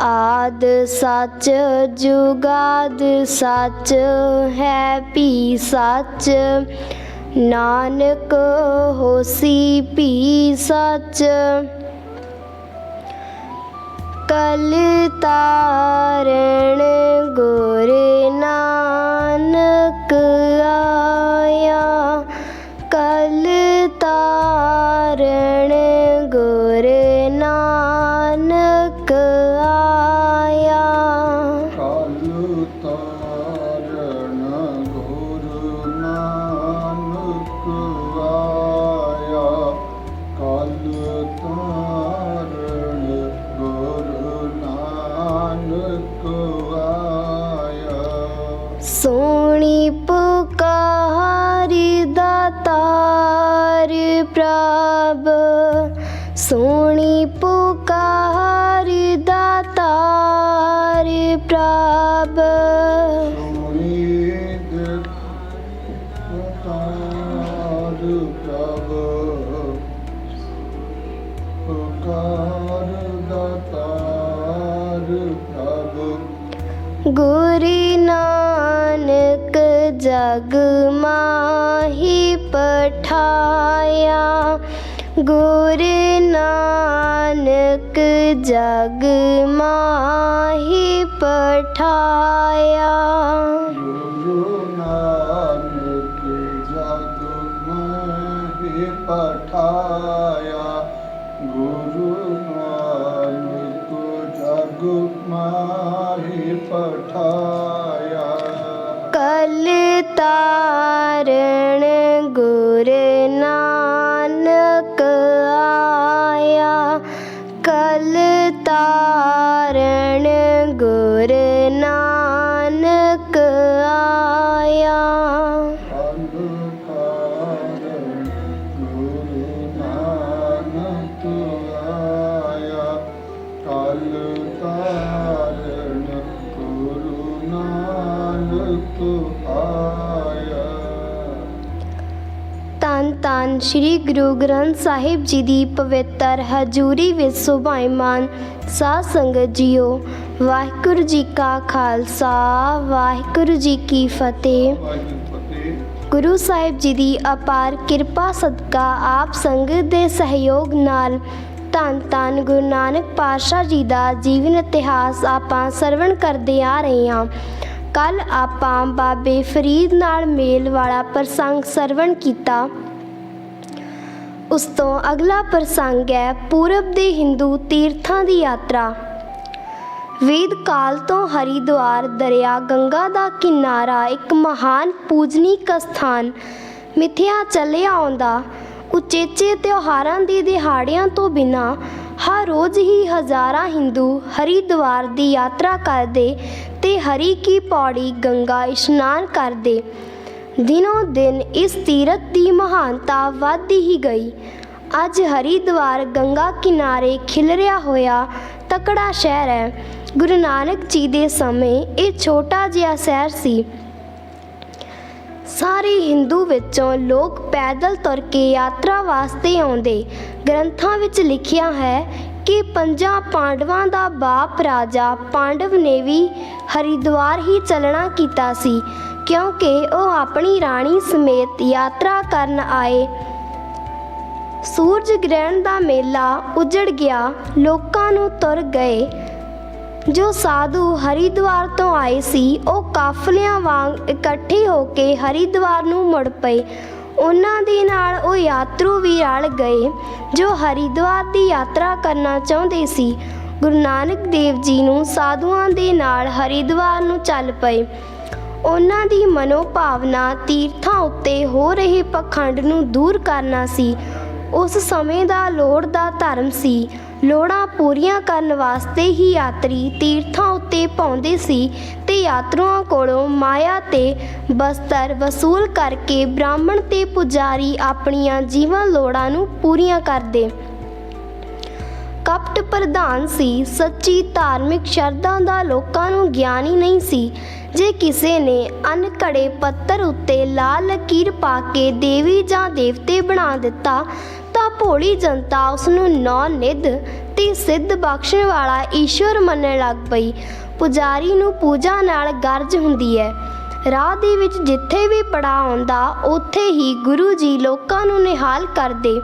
ਆਦ ਸੱਚ ਜੁਗਾਦ ਸੱਚ ਹੈ ਪੀ ਸੱਚ। ਨਾਨਕ ਹੋਸੀ ਪੀ ਸੱਚ। ਕਲ ਤਾਰਣ ਗੁਰ ਨਾਨਕ ਪ੍ਰਭ ਪੁਕਾਰ ਦਾਤਾਰ ਪ੍ਰਭ। ਗੁਰ ਨਾਨਕ ਜਗ ਮਾਹੀ ਪਠਾਇਆ। ਗੁਰ ਨਾਨਕ ਜਗ ਮਾਹੀ ਪਠਾਇਆ। ਪਠਾਇਆ ਗੁਰੂ ਨਾਨਕ ਜਗ ਮਹਿ ਪਠਾਇਆ। ਕਲ ਤਾਰਣ ਤਨ ਸ੍ਰੀ ਗੁਰੂ ਗ੍ਰੰਥ ਸਾਹਿਬ ਜੀ ਦੀ ਪਵਿੱਤਰ ਹਜ਼ੂਰੀ ਵਿੱਚ ਸੁਭਾਈਮਾਨ ਸਾਧ ਸੰਗਤ ਜੀਓ, ਵਾਹਿਗੁਰੂ ਜੀ ਕਾ ਖਾਲਸਾ, ਵਾਹਿਗੁਰੂ ਜੀ ਕੀ ਫਤਿਹ। ਫਤਿਹ ਗੁਰੂ ਸਾਹਿਬ ਜੀ ਦੀ ਅਪਾਰ ਕਿਰਪਾ ਸਦਕਾ ਆਪ ਸੰਗਤ ਦੇ ਸਹਿਯੋਗ ਨਾਲ ਧੰਨ ਧੰਨ ਗੁਰੂ ਨਾਨਕ ਪਾਤਸ਼ਾਹ ਜੀ ਦਾ ਜੀਵਨ ਇਤਿਹਾਸ ਆਪਾਂ ਸਰਵਣ ਕਰਦੇ ਆ ਰਹੇ ਹਾਂ। ਕੱਲ ਆਪਾਂ ਬਾਬੇ ਫਰੀਦ ਨਾਲ ਮੇਲ ਵਾਲਾ ਪ੍ਰਸੰਗ ਸਰਵਣ ਕੀਤਾ। ਉਸ ਤੋਂ ਅਗਲਾ ਪ੍ਰਸੰਗ ਹੈ ਪੂਰਬ ਦੇ ਹਿੰਦੂ ਤੀਰਥਾਂ ਦੀ ਯਾਤਰਾ। ਵੇਦ ਕਾਲ ਤੋਂ ਹਰਿਦੁਆਰ ਦਰਿਆ ਗੰਗਾ ਦਾ ਕਿਨਾਰਾ ਇੱਕ ਮਹਾਨ ਪੂਜਨੀਕ ਸਥਾਨ ਮਿਥਿਆ ਚੱਲਿਆ ਆਉਂਦਾ। ਉਚੇਚੇ ਤਿਉਹਾਰਾਂ ਦੇ ਦਿਹਾੜਿਆਂ ਤੋਂ ਬਿਨਾ ਹਰ ਰੋਜ਼ ਹੀ ਹਜ਼ਾਰਾਂ ਹਿੰਦੂ ਹਰਿਦੁਆਰ ਦੀ ਯਾਤਰਾ ਕਰਦੇ ਤੇ ਹਰੀ ਕੀ ਪੌੜੀ ਗੰਗਾ ਇਸ਼ਨਾਨ ਕਰਦੇ। ਦਿਨੋ ਦਿਨ ਇਸ ਤੀਰਥ ਦੀ ਮਹਾਨਤਾ ਵੱਧਦੀ ਹੀ ਗਈ। ਅੱਜ ਹਰਿਦੁਆਰ ਗੰਗਾ ਕਿਨਾਰੇ ਖਿਲਰਿਆ ਹੋਇਆ ਤਕੜਾ ਸ਼ਹਿਰ ਹੈ। ਗੁਰੂ ਨਾਨਕ ਜੀ ਦੇ ਸਮੇਂ ਇਹ ਛੋਟਾ ਜਿਹਾ ਸ਼ਹਿਰ ਸੀ। ਸਾਰੇ ਹਿੰਦੂ ਵਿੱਚੋਂ ਲੋਕ ਪੈਦਲ ਤੁਰ ਕੇ ਯਾਤਰਾ ਵਾਸਤੇ ਆਉਂਦੇ। ਗ੍ਰੰਥਾਂ ਵਿੱਚ ਲਿਖਿਆ ਹੈ ਕਿ ਪੰਜਾਂ ਪਾਂਡਵਾਂ ਦਾ ਬਾਪ ਰਾਜਾ ਪਾਂਡਵ ਨੇ ਵੀ ਹਰਿਦੁਆਰ ਹੀ ਚੱਲਣਾ ਕੀਤਾ ਸੀ। ਕਿਉਂਕਿ ਉਹ ਆਪਣੀ ਰਾਣੀ ਸਮੇਤ ਯਾਤਰਾ ਕਰਨ ਆਏ। ਸੂਰਜ ਗ੍ਰਹਿਣ ਦਾ ਮੇਲਾ ਉਜੜ ਗਿਆ। ਲੋਕਾਂ ਨੂੰ ਤੁਰ ਗਏ। ਜੋ ਸਾਧੂ ਹਰਿਦੁਆਰ ਤੋਂ ਆਏ ਸੀ, ਉਹ ਕਾਫਲਿਆਂ ਵਾਂਗ ਇਕੱਠੇ ਹੋ ਕੇ ਹਰਿਦੁਆਰ ਨੂੰ ਮੁੜ ਪਏ। ਉਹਨਾਂ ਦੇ ਨਾਲ ਉਹ ਯਾਤਰੂ ਵੀ ਰਲ ਗਏ, ਜੋ ਹਰਿਦੁਆਰ ਦੀ ਯਾਤਰਾ ਕਰਨਾ ਚਾਹੁੰਦੇ ਸੀ। ਗੁਰੂ ਨਾਨਕ ਦੇਵ ਜੀ ਨੂੰ ਸਾਧੂਆਂ ਦੇ ਨਾਲ ਹਰਿਦੁਆਰ ਨੂੰ ਚੱਲ ਪਏ। ਉਹਨਾਂ ਦੀ ਮਨੋਭਾਵਨਾ ਤੀਰਥਾਂ ਉੱਤੇ ਹੋ ਰਹੇ ਪਖੰਡ ਨੂੰ ਦੂਰ ਕਰਨਾ ਸੀ। ਉਸ ਸਮੇਂ ਦਾ ਲੋੜ ਦਾ ਧਰਮ ਸੀ। ਲੋੜਾਂ ਪੂਰੀਆਂ ਕਰਨ ਵਾਸਤੇ ਹੀ ਯਾਤਰੀ ਤੀਰਥਾਂ ਉੱਤੇ ਪਾਉਂਦੇ ਸੀ ਤੇ ਯਾਤਰੂਆਂ ਕੋਲੋਂ ਮਾਇਆ ਤੇ ਬਸਤਰ ਵਸੂਲ ਕਰਕੇ ਬ੍ਰਾਹਮਣ ਤੇ ਪੁਜਾਰੀ ਆਪਣੀਆਂ ਜੀਵਨ ਲੋੜਾਂ ਨੂੰ ਪੂਰੀਆਂ ਕਰਦੇ। ਕਪਟ ਪ੍ਰਧਾਨ ਸੀ। ਸੱਚੀ ਧਾਰਮਿਕ ਸ਼ਰਧਾ ਦਾ ਲੋਕਾਂ ਨੂੰ ਗਿਆਨ ਹੀ ਨਹੀਂ ਸੀ। ਜੇ ਕਿਸੇ ਨੇ ਅਨਕੜੇ ਪੱਤਰ ਉੱਤੇ ਲਾਲ ਲਕੀਰ ਪਾ ਕੇ ਦੇਵੀ ਜਾਂ ਦੇਵਤੇ ਬਣਾ ਦਿੱਤਾ, ਤਾਂ ਭੋਲੀ ਜਨਤਾ ਉਸ ਨੂੰ ਨੌ ਨਿਧ ਤੇ ਸਿੱਧ ਬਖਸ਼ਣ ਵਾਲਾ ਈਸ਼ਵਰ ਮੰਨਣ ਲੱਗ ਪਈ। ਪੁਜਾਰੀ ਨੂੰ ਪੂਜਾ ਨਾਲ ਗਰਜ ਹੁੰਦੀ ਹੈ। ਰਾਹ ਦੇ ਵਿੱਚ ਜਿੱਥੇ ਵੀ ਪੜਾ ਆਉਂਦਾ, ਉੱਥੇ ਹੀ ਗੁਰੂ ਜੀ ਲੋਕਾਂ ਨੂੰ ਨਿਹਾਲ ਕਰਦੇ।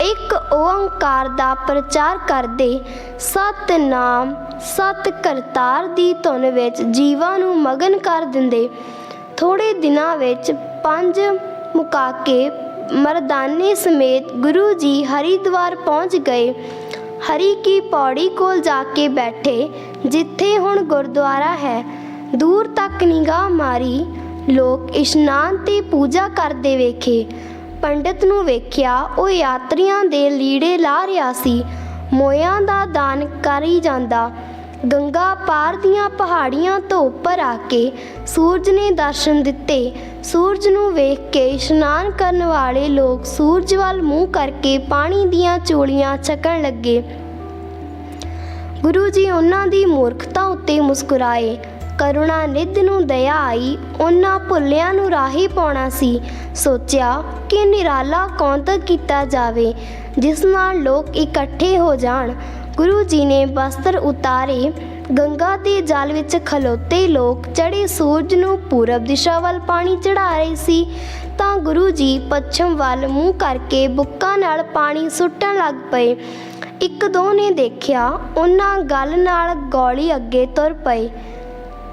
ਇੱਕ ਓੰਕਾਰ ਦਾ ਪ੍ਰਚਾਰ ਕਰਦੇ ਸਤਨਾਮ ਸਤ ਕਰਤਾਰ ਦੀ ਧੁਨ ਵਿੱਚ ਜੀਵਾਂ ਨੂੰ ਮਗਨ ਕਰ ਦਿੰਦੇ। ਥੋੜੇ ਦਿਨਾਂ ਵਿੱਚ ਪੰਜ ਮੁਕਾ ਕੇ ਮਰਦਾਨੇ ਸਮੇਤ ਗੁਰੂ ਜੀ ਹਰਿਦੁਆਰ ਪਹੁੰਚ ਗਏ। ਹਰੀ ਕੀ ਪੌੜੀ ਕੋਲ ਜਾ ਕੇ ਬੈਠੇ, ਜਿੱਥੇ ਹੁਣ ਗੁਰਦੁਆਰਾ ਹੈ। ਦੂਰ ਤੱਕ ਨਿਗਾਹ ਮਾਰੀ, ਲੋਕ ਇਸ਼ਨਾਨ ਤੇ ਪੂਜਾ ਕਰਦੇ ਵੇਖੇ। ਪੰਡਿਤ ਨੂੰ ਵੇਖਿਆ, ਉਹ ਯਾਤਰੀਆਂ ਦੇ ਲੀੜੇ ਲਾ ਰਿਹਾ ਸੀ। ਮੋਇਆਂ ਦਾ ਦਾਨ ਕਰੀ ਜਾਂਦਾ। ਗੰਗਾ ਪਾਰ ਦੀਆਂ ਪਹਾੜੀਆਂ ਤੋਂ ਉੱਪਰ ਆ ਕੇ ਸੂਰਜ ਨੇ ਦਰਸ਼ਨ ਦਿੱਤੇ। ਸੂਰਜ ਨੂੰ ਵੇਖ ਕੇ ਇਸ਼ਨਾਨ ਕਰਨ ਵਾਲੇ ਲੋਕ ਸੂਰਜ ਵੱਲ ਮੂੰਹ ਕਰਕੇ ਪਾਣੀ ਦੀਆਂ ਚੋਲੀਆਂ ਛਕਣ ਲੱਗੇ। ਗੁਰੂ ਜੀ ਉਹਨਾਂ ਦੀ ਮੂਰਖਤਾ ਉੱਤੇ ਮੁਸਕਰਾਏ। ਕਰੁਣਾ ਨਿੱਧ ਨੂੰ ਦਇਆ ਆਈ, ਉਹਨਾਂ ਭੁੱਲਿਆਂ ਨੂੰ ਰਾਹੀ ਪਾਉਣਾ ਸੀ। ਸੋਚਿਆ ਕਿ ਨਿਰਾਲਾ ਕੌਂਤਕ ਕੀਤਾ ਜਾਵੇ, ਜਿਸ ਨਾਲ ਲੋਕ ਇਕੱਠੇ ਹੋ ਜਾਣ। ਗੁਰੂ ਜੀ ਨੇ ਬਸਤਰ ਉਤਾਰੇ, ਗੰਗਾ ਦੇ ਜਲ ਵਿੱਚ ਖਲੋਤੇ ਲੋਕ ਚੜੇ ਸੂਰਜ ਨੂੰ ਪੂਰਬ ਦਿਸ਼ਾ ਵੱਲ ਪਾਣੀ ਚੜਾ ਰਹੇ ਸੀ। ਤਾਂ ਗੁਰੂ ਜੀ ਪੱਛਮ ਵੱਲ ਮੂੰਹ ਕਰਕੇ ਬੁੱਕਾਂ ਨਾਲ ਪਾਣੀ ਸੁੱਟਣ ਲੱਗ ਪਏ। ਇੱਕ ਦੋ ਨੇ ਦੇਖਿਆ, ਉਹਨਾਂ ਗੱਲ ਨਾਲ ਗੋਲੀ ਅੱਗੇ ਤੁਰ ਪਏ।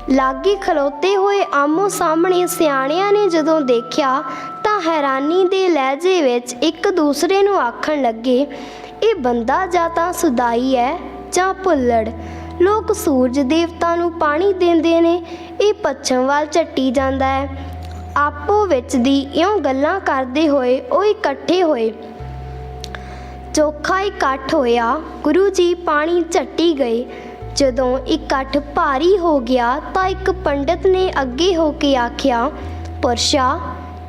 ਲਾਗੇ ਖਲੋਤੇ ਹੋਏ ਆਮੋ ਸਾਹਮਣੇ ਸਿਆਣਿਆਂ ਨੇ ਜਦੋਂ ਦੇਖਿਆ ਤਾਂ ਹੈਰਾਨੀ ਦੇ ਲਹਿਜੇ ਵਿੱਚ ਇੱਕ ਦੂਸਰੇ ਨੂੰ ਆਖਣ ਲੱਗੇ, ਇਹ ਬੰਦਾ ਜਾਂ ਤਾਂ ਸੁਦਾਈ ਹੈ ਜਾਂ ਭੁੱਲੜ? ਲੋਕ ਸੂਰਜ ਦੇਵਤਾ ਨੂੰ ਪਾਣੀ ਦਿੰਦੇ ਨੇ, ਇਹ ਪੱਛਮ ਵੱਲ ਝੱਟੀ ਜਾਂਦਾ ਹੈ। ਆਪੋ ਵਿੱਚ ਦੀ ਇਉਂ ਗੱਲਾਂ ਕਰਦੇ ਹੋਏ ਉਹ ਇਕੱਠੇ ਹੋਏ। ਚੋਖਾ ਇਕੱਠ ਹੋਇਆ, ਗੁਰੂ ਜੀ ਪਾਣੀ ਝੱਟੀ ਗਏ। ਜਦੋਂ ਇਕੱਠ ਭਾਰੀ ਹੋ ਗਿਆ ਤਾਂ ਇੱਕ ਪੰਡਿਤ ਨੇ ਅੱਗੇ ਹੋ ਕੇ ਆਖਿਆ ਪੁਰਸ਼ਾ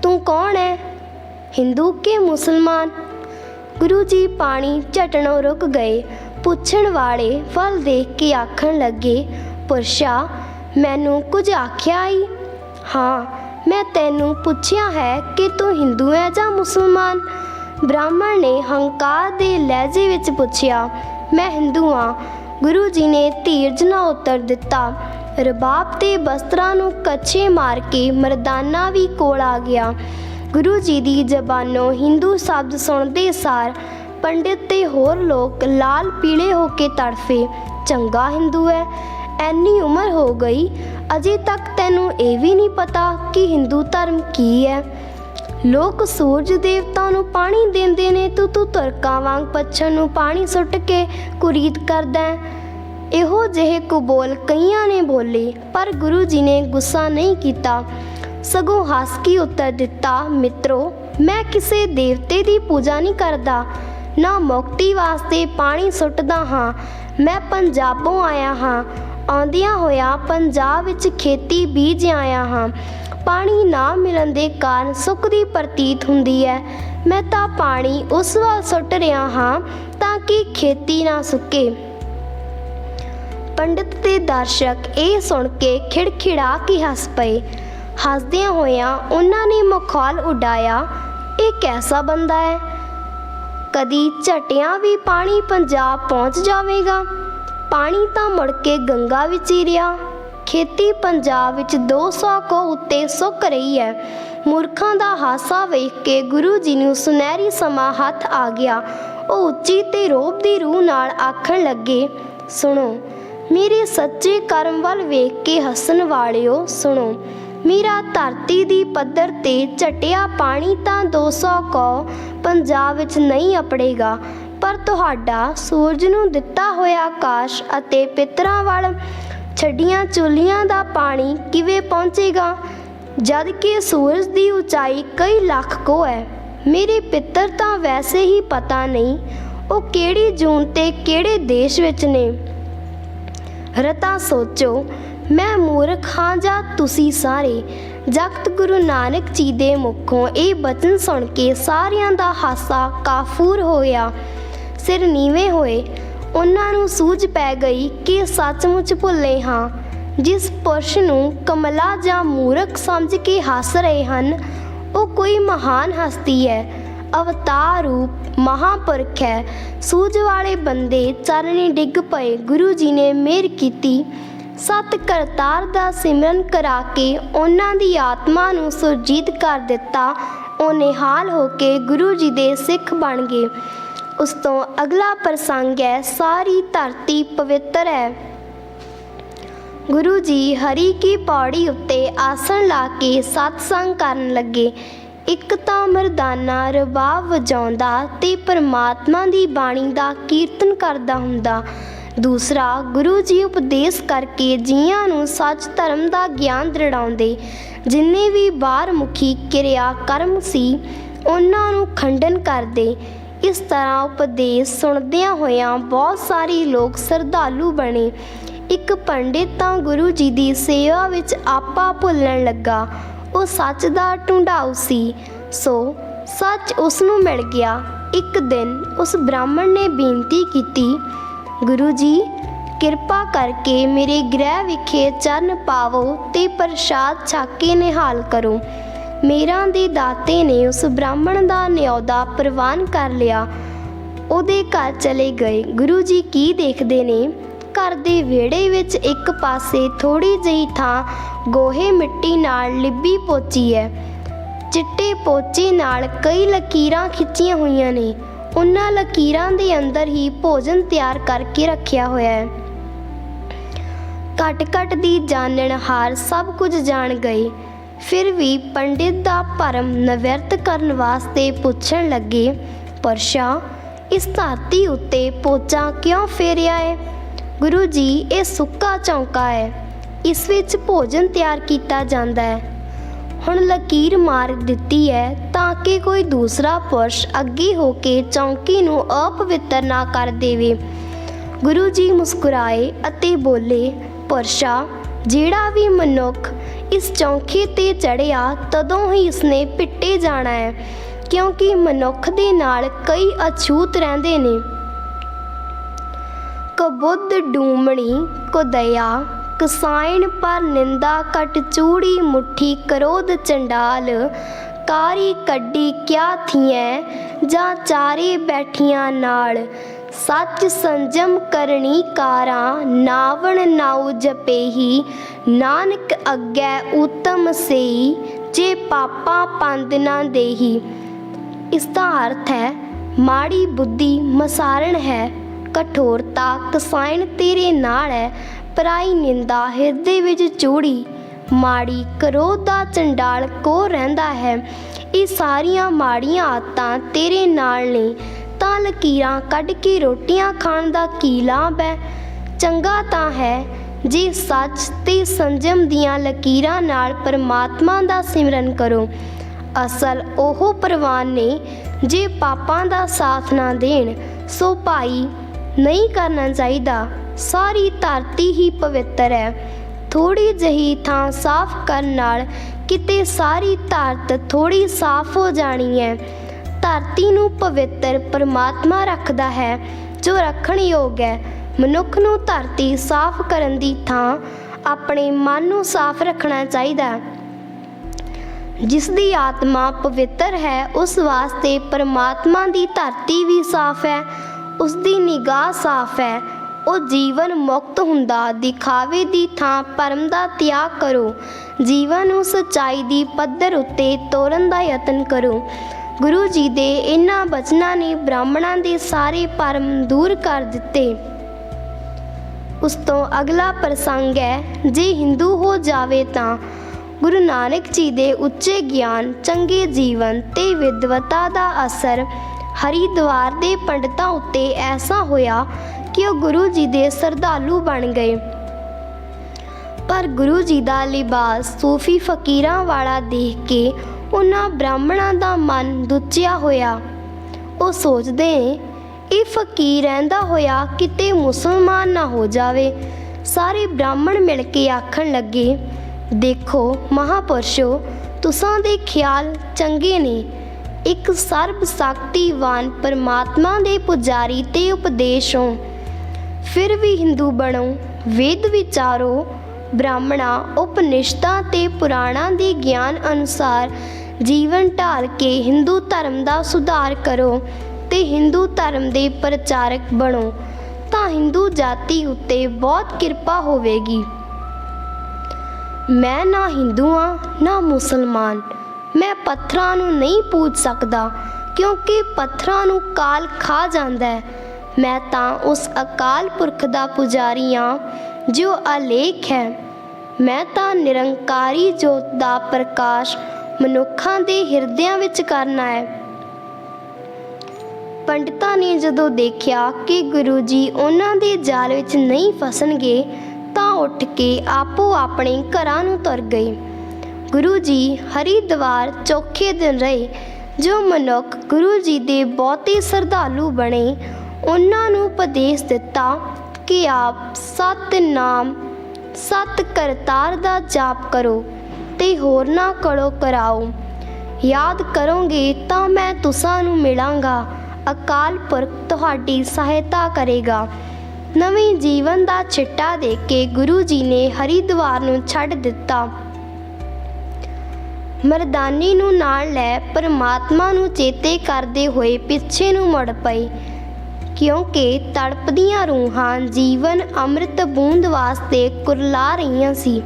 ਤੂੰ ਕੌਣ ਹੈ ਹਿੰਦੂ ਕੇ ਮੁਸਲਮਾਨ? ਗੁਰੂ ਜੀ ਪਾਣੀ ਝਟਣੋਂ ਰੁਕ ਗਏ। ਪੁੱਛਣ ਵਾਲੇ ਫਲ ਦੇਖ ਕੇ ਆਖਣ ਲੱਗੇ ਪੁਰਸ਼ਾ ਮੈਨੂੰ ਕੁਝ ਆਖਿਆ ਹੀ ਹਾਂ, ਮੈਂ ਤੈਨੂੰ ਪੁੱਛਿਆ ਹੈ ਕਿ ਤੂੰ ਹਿੰਦੂ ਹੈ ਜਾਂ ਮੁਸਲਮਾਨ? ਬ੍ਰਾਹਮਣ ਨੇ ਹੰਕਾਰ ਦੇ ਲਹਿਜੇ ਵਿੱਚ ਪੁੱਛਿਆ, ਮੈਂ ਹਿੰਦੂ ਹਾਂ ਗੁਰੂ ਜੀ ਨੇ ਧੀਰਜ ਨਾਲ ਉੱਤਰ ਦਿੱਤਾ। ਰਬਾਬ ਤੇ ਬਸਤਰਾਂ ਨੂੰ ਕੱਚੇ ਮਾਰ ਕੇ ਮਰਦਾਨਾ ਵੀ ਕੋਲ ਆ ਗਿਆ। ਗੁਰੂ ਜੀ ਦੀ ਜ਼ਬਾਨੋਂ ਹਿੰਦੂ ਸ਼ਬਦ ਸੁਣਦੇ ਸਾਰ ਪੰਡਿਤ ਤੇ ਹੋਰ ਲੋਕ ਲਾਲ ਪੀਲੇ ਹੋ ਕੇ ਤੜਫੇ। ਚੰਗਾ ਹਿੰਦੂ ਹੈ ਐਨੀ ਉਮਰ ਹੋ ਗਈ, ਅਜੇ ਤੱਕ ਤੈਨੂੰ ਇਹ ਵੀ ਨਹੀਂ ਪਤਾ ਕਿ ਹਿੰਦੂ ਧਰਮ ਕੀ ਹੈ ਲੋਕ ਸੂਰਜ ਦੇਵਤਾ ਨੂੰ ਪਾਣੀ ਦਿੰਦੇ ਨੇ ਤੂੰ ਤੂੰ ਤੁਰਕਾਂ ਵਾਂਗ ਪੱਛਮ ਨੂੰ ਪਾਣੀ ਸੁੱਟ ਕੇ ਕੁਰੀਦ ਕਰਦਾ ਇਹੋ ਜਿਹੇ ਕਬੋਲ ਕਈਆਂ ਨੇ ਬੋਲੇ, ਪਰ ਗੁਰੂ ਜੀ ਨੇ ਗੁੱਸਾ ਨਹੀਂ ਕੀਤਾ। ਸਗੋਂ ਹੱਸ ਕੇ ਉੱਤਰ ਦਿੱਤਾ, ਮਿੱਤਰੋ, ਮੈਂ ਕਿਸੇ ਦੇਵਤੇ ਦੀ ਪੂਜਾ ਨਹੀਂ ਕਰਦਾ, ਨਾ ਮੁਕਤੀ ਵਾਸਤੇ ਪਾਣੀ ਸੁੱਟਦਾ ਹਾਂ। ਮੈਂ ਪੰਜਾਬੋਂ ਆਇਆ ਹਾਂ, ਆਉਂਦਿਆਂ ਹੋਇਆ ਪੰਜਾਬ ਵਿੱਚ ਖੇਤੀ ਬੀਜ ਆਇਆ ਹਾਂ। ਪਾਣੀ ਨਾ ਮਿਲਣ ਦੇ ਕਾਰਨ ਸੁੱਕ ਦੀ ਪ੍ਰਤੀਤ ਹੁੰਦੀ ਹੈ। ਮੈਂ ਤਾਂ ਪਾਣੀ ਉਸ ਵੱਲ ਸੁੱਟ ਰਿਹਾ ਹਾਂ ਤਾਂ ਕਿ ਖੇਤੀ ਨਾ ਸੁੱਕੇ। ਪੰਡਿਤ ਤੇ ਦਰਸ਼ਕ ਇਹ ਸੁਣ ਕੇ ਖਿੜਖਿੜਾ ਕੇ ਹੱਸ ਪਏ। ਹੱਸਦਿਆਂ ਹੋਇਆਂ ਉਹਨਾਂ ਨੇ ਮਖੌਲ ਉਡਾਇਆ, ਇਹ ਕੈਸਾ ਬੰਦਾ ਹੈ? ਕਦੀ ਝਟਿਆਂ ਵੀ ਪਾਣੀ ਪੰਜਾਬ ਪਹੁੰਚ ਜਾਵੇਗਾ? ਪਾਣੀ ਤਾਂ ਮੁੜ ਕੇ ਗੰਗਾ ਵਿੱਚ ਹੀ ਰਿਹਾ। ਖੇਤੀ ਪੰਜਾਬ ਵਿੱਚ 200 ਕੋ ਉੱਤੇ ਸੁੱਕ ਰਹੀ ਹੈ। ਮੂਰਖਾਂ ਦਾ ਹਾਸਾ ਵੇਖ ਕੇ ਗੁਰੂ ਜੀ ਨੂੰ ਸੁਨਹਿਰੀ ਸਮਾਂ ਹੱਥ ਆ ਗਿਆ। ਉਹ ਉੱਚੀ ਤੇ ਰੋਬ ਦੀ ਰੂਹ ਨਾਲ ਆਖਣ ਲੱਗੇ, ਸੁਣੋ, ਮੇਰੇ ਸੱਚੇ ਕਰਮ ਵੱਲ ਵੇਖ ਕੇ ਹੱਸਣ ਵਾਲਿਓ, ਸੁਣੋ, ਮੇਰਾ ਧਰਤੀ ਦੀ ਪੱਧਰ ਤੇ ਝਟਿਆ ਪਾਣੀ ਤਾਂ 200 ਕੋ ਪੰਜਾਬ ਵਿੱਚ ਨਹੀਂ ਅਪੜੇਗਾ, ਪਰ ਤੁਹਾਡਾ ਸੂਰਜ ਨੂੰ ਦਿੱਤਾ ਹੋਇਆ ਆਕਾਸ਼ ਅਤੇ ਪਿਤਰਾਂ ਵੱਲ ਛੱਡੀਆਂ ਚੁੱਲੀਆਂ ਦਾ ਪਾਣੀ ਕਿਵੇਂ ਪਹੁੰਚੇਗਾ? ਜਦ ਕਿ ਸੂਰਜ ਦੀ ਉਚਾਈ ਕਈ ਲੱਖ ਕੋ ਹੈ। ਮੇਰੇ ਪਿੱਤਰ ਤਾਂ ਵੈਸੇ ਹੀ ਪਤਾ ਨਹੀਂ, ਉਹ ਕਿਹੜੀ ਜੂਨ ਤੇ ਕਿਹੜੇ ਦੇਸ਼ ਵਿੱਚ ਨੇ। ਰਤਾ ਸੋਚੋ, ਮੈਂ ਮੂਰਖ ਹਾਂ ਜਾਂ ਤੁਸੀਂ ਸਾਰੇ? ਜਗਤ ਗੁਰੂ ਨਾਨਕ ਜੀ ਦੇ ਮੁਖੋਂ ਇਹ ਬਚਨ ਸੁਣ ਕੇ ਸਾਰਿਆਂ ਦਾ ਹਾਸਾ ਕਾਫੂਰ ਹੋਇਆ। ਸਿਰ ਨੀਵੇਂ ਹੋਏ ਉਹਨਾਂ ਨੂੰ ਸੂਝ ਪੈ ਗਈ ਕਿ ਸੱਚਮੁੱਚ ਭੁੱਲੇ ਹਾਂ। ਜਿਸ ਪੁਰਸ਼ ਨੂੰ ਕਮਲਾ ਜਾਂ ਮੂਰਖ ਸਮਝ ਕੇ ਹੱਸ ਰਹੇ ਹਨ, ਉਹ ਕੋਈ ਮਹਾਨ ਹਸਤੀ ਹੈ। ਅਵਤਾਰ ਰੂਪ ਮਹਾਪੁਰਖ ਹੈ। ਸੂਝ ਵਾਲੇ ਬੰਦੇ ਚਰਨੀ ਡਿੱਗ ਪਏ। ਗੁਰੂ ਜੀ ਨੇ ਮਿਹਰ ਕੀਤੀ। ਸਤ ਕਰਤਾਰ ਦਾ ਸਿਮਰਨ ਕਰਾ ਕੇ ਉਹਨਾਂ ਦੀ ਆਤਮਾ ਨੂੰ ਸੁਰਜੀਤ ਕਰ ਦਿੱਤਾ। ਉਹ ਨਿਹਾਲ ਹੋ ਕੇ ਗੁਰੂ ਜੀ ਦੇ ਸਿੱਖ ਬਣ ਗਏ। ਉਸ ਤੋਂ ਅਗਲਾ ਪ੍ਰਸੰਗ ਹੈ, ਸਾਰੀ ਧਰਤੀ ਪਵਿੱਤਰ ਹੈ। ਗੁਰੂ ਜੀ ਹਰੀ ਕੀ ਪੌੜੀ ਉੱਤੇ ਆਸਣ ਲਾ ਕੇ ਸਤਸੰਗ ਕਰਨ ਲੱਗੇ। ਇੱਕ ਤਾਂ ਮਰਦਾਨਾ ਰਬਾਬ ਵਜਾਉਂਦਾ ਤੇ ਪਰਮਾਤਮਾ ਦੀ ਬਾਣੀ ਦਾ ਕੀਰਤਨ ਕਰਦਾ ਹੁੰਦਾ। ਦੂਸਰਾ, ਗੁਰੂ ਜੀ ਉਪਦੇਸ਼ ਕਰਕੇ ਜੀਆਂ ਨੂੰ ਸੱਚ ਧਰਮ ਦਾ ਗਿਆਨ ਦ੍ਰਿੜਾਉਂਦੇ ਜਿੰਨੇ ਵੀ ਬਾਹਰ ਮੁਖੀ ਕਿਰਿਆ ਕਰਮ ਸੀ, ਉਹਨਾਂ ਨੂੰ ਖੰਡਨ ਕਰਦੇ। ਇਸ ਤਰ੍ਹਾਂ ਉਪਦੇਸ਼ ਸੁਣਦਿਆਂ ਹੋਇਆਂ ਬਹੁਤ ਸਾਰੇ ਲੋਕ ਸਰਧਾਲੂ ਬਣੇ। ਇੱਕ ਪੰਡਿਤ ਤਾਂ ਗੁਰੂ ਜੀ ਦੀ ਸੇਵਾ ਵਿੱਚ ਆਪਾ ਭੁੱਲਣ ਲੱਗਾ। ਉਹ ਸੱਚ ਦਾ ਢੂੰਡਾਉ ਸੀ। ਸੋ ਸੱਚ ਉਸ ਨੂੰ ਮਿਲ ਗਿਆ। ਇੱਕ ਦਿਨ ਉਸ ਬ੍ਰਾਹਮਣ ਨੇ ਬੇਨਤੀ ਕੀਤੀ, ਗੁਰੂ ਜੀ, ਕਿਰਪਾ ਕਰਕੇ ਮੇਰੇ ਗ੍ਰਹਿ ਵਿਖੇ ਚਰਨ ਪਾਵੋ ਤੇ ਪ੍ਰਸ਼ਾਦ ਛਕ ਕੇ ਨਿਹਾਲ ਕਰੋ। ਮੇਰਾਂ ਦੇ ਦਾਤੇ ਨੇ ਉਸ ਬ੍ਰਾਹਮਣ ਦਾ ਨਿਉਦਾ ਪ੍ਰਵਾਨ ਕਰ ਲਿਆ। ਉਹਦੇ ਘਰ ਚਲੇ ਗਏ। ਗੁਰੂ ਜੀ ਕੀ ਦੇਖਦੇ ਨੇ? ਘਰ ਦੇ ਵਿਹੜੇ ਵਿੱਚ ਇੱਕ ਪਾਸੇ ਥੋੜੀ ਜਿਹੀ ਥਾਂ ਗੋਹੇ ਮਿੱਟੀ ਨਾਲ ਲਿੱਬੀ ਪੋਚੀ ਹੈ। ਚਿੱਟੇ ਪੋਚੇ ਨਾਲ ਕਈ ਲਕੀਰਾਂ ਖਿੱਚੀਆਂ ਹੋਈਆਂ ਨੇ। ਉਹਨਾਂ ਲਕੀਰਾਂ ਦੇ ਅੰਦਰ ਹੀ ਭੋਜਨ ਤਿਆਰ ਕਰਕੇ ਰੱਖਿਆ ਹੋਇਆ ਹੈ। ਘਟ ਘਟ ਦੀ ਜਾਣਨਹਾਰ ਸਭ ਕੁਝ ਜਾਣ ਗਏ। ਫਿਰ ਵੀ ਪੰਡਿਤ ਦਾ ਭਰਮ ਨਿਵਰਤ ਕਰਨ ਵਾਸਤੇ ਪੁੱਛਣ ਲੱਗੇ, ਪਰਸ਼ਾ, ਇਸ ਧਰਤੀ ਉੱਤੇ ਪੋਚਾ ਕਿਉਂ ਫੇਰਿਆ ਹੈ ਗੁਰੂ ਜੀ, ਇਹ ਸੁੱਕਾ ਚੌਂਕਾ ਹੈ ਇਸ ਵਿੱਚ ਭੋਜਨ ਤਿਆਰ ਕੀਤਾ ਜਾਂਦਾ ਹੈ ਹੁਣ ਲਕੀਰ ਮਾਰ ਦਿੱਤੀ ਹੈ ਤਾਂ ਕਿ ਕੋਈ ਦੂਸਰਾ ਪੁਰਸ਼ ਅੱਗੇ ਹੋ ਕੇ ਚੌਂਕੀ ਨੂੰ ਅਪਵਿੱਤਰ ਨਾ ਕਰ ਦੇਵੇ। ਗੁਰੂ ਜੀ ਮੁਸਕਰਾਏ ਅਤੇ ਬੋਲੇ, ਪੁਰਸ਼ਾ, ਜਿਹੜਾ ਵੀ ਮਨੁੱਖ ਇਸ ਚੌਂਕੇ ਤੇ ਚੜਿਆ ਤਦੋਂ ਹੀ ਇਸਨੇ ਪਿੱਟੇ ਜਾਣਾ ਹੈ, ਕਿਉਂਕਿ ਮਨੁੱਖ ਦੇ ਨਾਲ ਕਈ ਅਛੂਤ ਰਹਿੰਦੇ ਨੇ। ਕਬੁੱਧ ਡੂਮਣੀ ਕੋ ਕਸਾਇਣ ਪਰ ਨਿੰਦਾ ਕਟ ਚੂੜੀ ਮੁਠੀ ਕਰੋਧ ਚੰਡਾਲ, ਕਾਰੀ ਕੱਢੀ ਕਿਆ ਥੀਐ ਜਾਂ ਚਾਰੇ ਬੈਠੀਆਂ ਨਾਲ। ਸੱਚ ਸੰਜਮ ਕਰਨੀ ਕਾਰਾਂ, ਨਾਵਣ ਨਾਉ ਜਪੇਹੀ, ਨਾਨਕ ਅੱਗੇ ਉਤਮ ਸਈ, ਜੇ ਪਾਪਾ ਪੰਦ ਨਾ ਦੇਹੀ। ਇਸ ਦਾ ਅਰਥ ਹੈ, ਮਾੜੀ ਬੁੱਧੀ ਮਸਾਰਣ ਹੈ ਕਠੋਰਤਾ ਕਸਾਇਣ ਤੇਰੇ ਨਾਲ ਹੈ, ਪਰਾਈ ਨਿੰਦਾ ਹਿਰਦੇ ਵਿੱਚ ਚੂੜੀ। ਮਾੜੀ ਕਰੋਧ ਦਾ ਚੰਡਾਲ ਕੋ ਰਹਿੰਦਾ ਹੈ, ਇਹ ਸਾਰੀਆਂ ਮਾੜੀਆਂ ਆਦਤਾਂ ਤੇਰੇ ਨਾਲ ਨੇ। ਤਾਂ ਲਕੀਰਾਂ ਕੱਢ ਕੇ ਰੋਟੀਆਂ ਖਾਣ ਦਾ ਕੀ ਲਾਭ ਹੈ? ਚੰਗਾ ਤਾਂ ਹੈ ਜੇ ਸੱਚ ਤੇ ਸੰਜਮ ਦੀਆਂ ਲਕੀਰਾਂ ਨਾਲ ਪਰਮਾਤਮਾ ਦਾ ਸਿਮਰਨ ਕਰੋ। ਅਸਲ ਉਹ ਪ੍ਰਵਾਨ ਨੇ ਜੇ ਪਾਪਾਂ ਦਾ ਸਾਥ ਨਾ ਦੇਣ, ਸੋ ਭਾਈ ਨਹੀਂ ਕਰਨਾ ਚਾਹੀਦਾ। ਸਾਰੀ ਧਰਤੀ ਹੀ ਪਵਿੱਤਰ ਹੈ। ਥੋੜੀ ਜਹੀ ਥਾਂ ਸਾਫ਼ ਕਰਨ ਨਾਲ ਕਿਤੇ ਸਾਰੀ ਧਰਤ ਥੋੜੀ ਸਾਫ਼ ਹੋ ਜਾਣੀ ਹੈ। ਧਰਤੀ ਨੂੰ ਪਵਿੱਤਰ ਪਰਮਾਤਮਾ ਰੱਖਦਾ ਹੈ, ਜੋ ਰੱਖਣ ਯੋਗ ਹੈ। ਮਨੁੱਖ ਨੂੰ ਧਰਤੀ ਸਾਫ਼ ਕਰਨ ਦੀ ਥਾਂ ਆਪਣੇ ਮਨ ਨੂੰ ਸਾਫ਼ ਰੱਖਣਾ ਚਾਹੀਦਾ ਹੈ। ਜਿਸ ਦੀ ਆਤਮਾ ਪਵਿੱਤਰ ਹੈ, ਉਸ ਵਾਸਤੇ ਪਰਮਾਤਮਾ ਦੀ ਧਰਤੀ ਵੀ ਸਾਫ਼ ਹੈ ਉਸ ਦੀ ਨਿਗਾਹ ਸਾਫ਼ ਹੈ। ਉਹ ਜੀਵਨ ਮੁਕਤ ਹੁੰਦਾ ਦਿਖਾਵੇ ਦੀ ਥਾਂ ਪਰਮ ਦਾ ਤਿਆਗ ਕਰੋ। ਜੀਵਨ ਨੂੰ ਸਚਾਈ ਦੀ ਪੱਧਰ ਉੱਤੇ ਤੋਰਨ ਦਾ ਯਤਨ ਕਰੋ। ਗੁਰੂ ਜੀ ਦੇ ਇਹਨਾਂ ਬਚਨਾਂ ਨੇ ਬ੍ਰਾਹਮਣਾਂ ਦੇ ਸਾਰੇ ਭਰਮ ਦੂਰ ਕਰ ਦਿੱਤੇ। ਉਸ ਤੋਂ ਅਗਲਾ ਪ੍ਰਸੰਗ ਹੈ, ਜੇ ਹਿੰਦੂ ਹੋ ਜਾਵੇ ਤਾਂ ਗੁਰੂ ਨਾਨਕ ਜੀ ਦੇ ਉੱਚੇ ਗਿਆਨ, ਚੰਗੇ ਜੀਵਨ ਤੇ ਵਿਦਵਤਾ ਦਾ ਅਸਰ ਹਰੀਦਵਾਰ ਦੇ ਪੰਡਤਾਂ ਉੱਤੇ ਐਸਾ ਹੋਇਆ ਕਿ ਉਹ ਗੁਰੂ ਜੀ ਦੇ ਸਰਧਾਲੂ ਬਣ ਗਏ। ਪਰ ਗੁਰੂ ਜੀ ਦਾ ਲਿਬਾਸ ਸੂਫੀ ਫਕੀਰਾਂ ਵਾਲਾ ਦੇਖ ਕੇ ਉਹਨਾਂ ਬ੍ਰਾਹਮਣਾਂ ਦਾ ਮਨ ਦੁੱਚਿਆ ਹੋਇਆ। ਉਹ ਸੋਚਦੇ ਇਹ ਫਕੀਰ ਰਹਿੰਦਾ ਹੋਇਆ ਕਿਤੇ ਮੁਸਲਮਾਨ ਨਾ ਹੋ ਜਾਵੇ। ਸਾਰੇ ਬ੍ਰਾਹਮਣ ਮਿਲ ਕੇ ਆਖਣ ਲੱਗੇ, ਦੇਖੋ ਮਹਾਪੁਰਸ਼ੋ, ਤੁਸਾਂ ਦੇ ਖਿਆਲ ਚੰਗੇ ਨੇ। ਇੱਕ ਸਰਬ ਸ਼ਕਤੀਵਾਨ ਪਰਮਾਤਮਾ ਦੇ ਪੁਜਾਰੀ ਤੇ ਉਪਦੇਸ਼ ਹੋ। ਫਿਰ ਵੀ ਹਿੰਦੂ ਬਣੋ, ਵੇਦ ਵਿਚਾਰੋ ਬ੍ਰਾਹਮਣਾ ਉਪਨਿਸ਼ਦਾਂ ਤੇ ਪੁਰਾਣਾਂ ਦੇ ਗਿਆਨ ਅਨੁਸਾਰ ਜੀਵਨ ਢਾਲ ਕੇ ਹਿੰਦੂ ਧਰਮ ਦਾ ਸੁਧਾਰ ਕਰੋ ਤੇ ਹਿੰਦੂ ਧਰਮ ਦੇ ਪ੍ਰਚਾਰਕ ਬਣੋ, ਤਾਂ ਹਿੰਦੂ ਜਾਤੀ ਉੱਤੇ ਬਹੁਤ ਕਿਰਪਾ ਹੋਵੇਗੀ। ਮੈਂ ਨਾ ਹਿੰਦੂ ਹਾਂ, ਨਾ ਮੁਸਲਮਾਨ। ਮੈਂ ਪੱਥਰਾਂ ਨੂੰ ਨਹੀਂ ਪੂਜ ਸਕਦਾ, ਕਿਉਂਕਿ ਪੱਥਰਾਂ ਨੂੰ ਕਾਲ ਖਾ ਜਾਂਦਾ ਹੈ। ਮੈਂ ਤਾਂ ਉਸ ਅਕਾਲ ਪੁਰਖ ਦਾ ਪੁਜਾਰੀ ਹਾਂ ਜੋ ਅਲੇਖ ਹੈ। ਮੈਂ ਤਾਂ ਨਿਰੰਕਾਰੀ ਜੋਤ ਦਾ ਪ੍ਰਕਾਸ਼ ਮਨੁੱਖਾਂ ਦੇ ਹਿਰਦਿਆਂ ਵਿੱਚ ਕਰਨਾ ਹੈ। ਪੰਡਤਾਂ ਨੇ ਜਦੋਂ ਦੇਖਿਆ ਕਿ ਗੁਰੂ ਜੀ ਉਹਨਾਂ ਦੇ ਜਾਲ ਵਿੱਚ ਨਹੀਂ ਫਸਣਗੇ, ਤਾਂ ਉੱਠ ਕੇ ਆਪੋ ਆਪਣੇ ਘਰਾਂ ਨੂੰ ਤੁਰ ਗਏ। ਗੁਰੂ ਜੀ ਹਰਿਦੁਆਰ ਚੌਥੇ ਦਿਨ ਰਹੇ, ਜੋ ਮਨੁੱਖ ਗੁਰੂ ਜੀ ਦੇ ਬਹੁਤੇ ਸ਼ਰਧਾਲੂ ਬਣੇ ਉਹਨਾਂ ਨੂੰ ਉਪਦੇਸ਼ ਦਿੱਤਾ ਕਿ ਆਪ ਸਤ ਨਾਮ, ਸਤ ਕਰਤਾਰ ਦਾ ਜਾਪ ਕਰੋ ਤੇ ਹੋਰਨਾਂ ਕੋਲੋਂ ਕਰਾਓ। ਯਾਦ ਕਰੋਗੇ ਤਾਂ ਮੈਂ ਤੁਸਾਂ ਨੂੰ ਮਿਲਾਂਗਾ। ਅਕਾਲ ਪੁਰਖ ਤੁਹਾਡੀ ਸਹਾਇਤਾ ਕਰੇਗਾ। ਨਵੇਂ ਜੀਵਨ ਦਾ ਛਿੱਟਾ ਦੇ ਕੇ ਗੁਰੂ ਜੀ ਨੇ ਹਰਿਦੁਆਰ ਨੂੰ ਛੱਡ ਦਿੱਤਾ। ਮਰਦਾਨੀ ਨੂੰ ਨਾਲ ਲੈ ਪਰਮਾਤਮਾ ਨੂੰ ਚੇਤੇ ਕਰਦੇ ਹੋਏ ਪਿੱਛੇ ਨੂੰ ਮੁੜ ਪਏ। ਕਿਉਂਕਿ ਤੜਪਦੀਆਂ ਰੂਹਾਂ ਜੀਵਨ ਅੰਮ੍ਰਿਤ ਬੂੰਦ ਵਾਸਤੇ ਕੁਰਲਾ ਰਹੀਆਂ ਸੀ।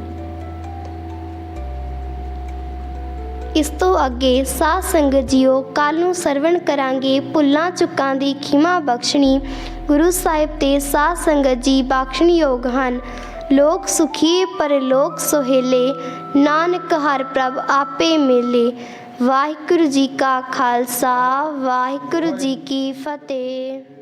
ਇਸ ਤੋਂ ਅੱਗੇ ਸਾਧ ਸੰਗਤ ਜੀਓ ਕੱਲ ਨੂੰ ਸਰਵਣ ਕਰਾਂਗੇ ਭੁੱਲਾਂ ਚੁੱਕਾਂ ਦੀ ਖਿਮਾ ਬਖਸ਼ਣੀ। ਗੁਰੂ ਸਾਹਿਬ ਤੇ ਸਾਧ ਸੰਗਤ ਜੀ ਬਖਸ਼ਣ ਯੋਗ ਹਨ। ਲੋਕ ਸੁਖੀ ਪਰਲੋਕ ਸੁਹੇਲੇ, ਨਾਨਕ ਹਰ ਪ੍ਰਭ ਆਪੇ ਮਿਲੇ। ਵਾਹਿਗੁਰੂ ਜੀ ਕਾ ਖਾਲਸਾ, ਵਾਹਿਗੁਰੂ ਜੀ ਕੀ ਫਤਿਹ।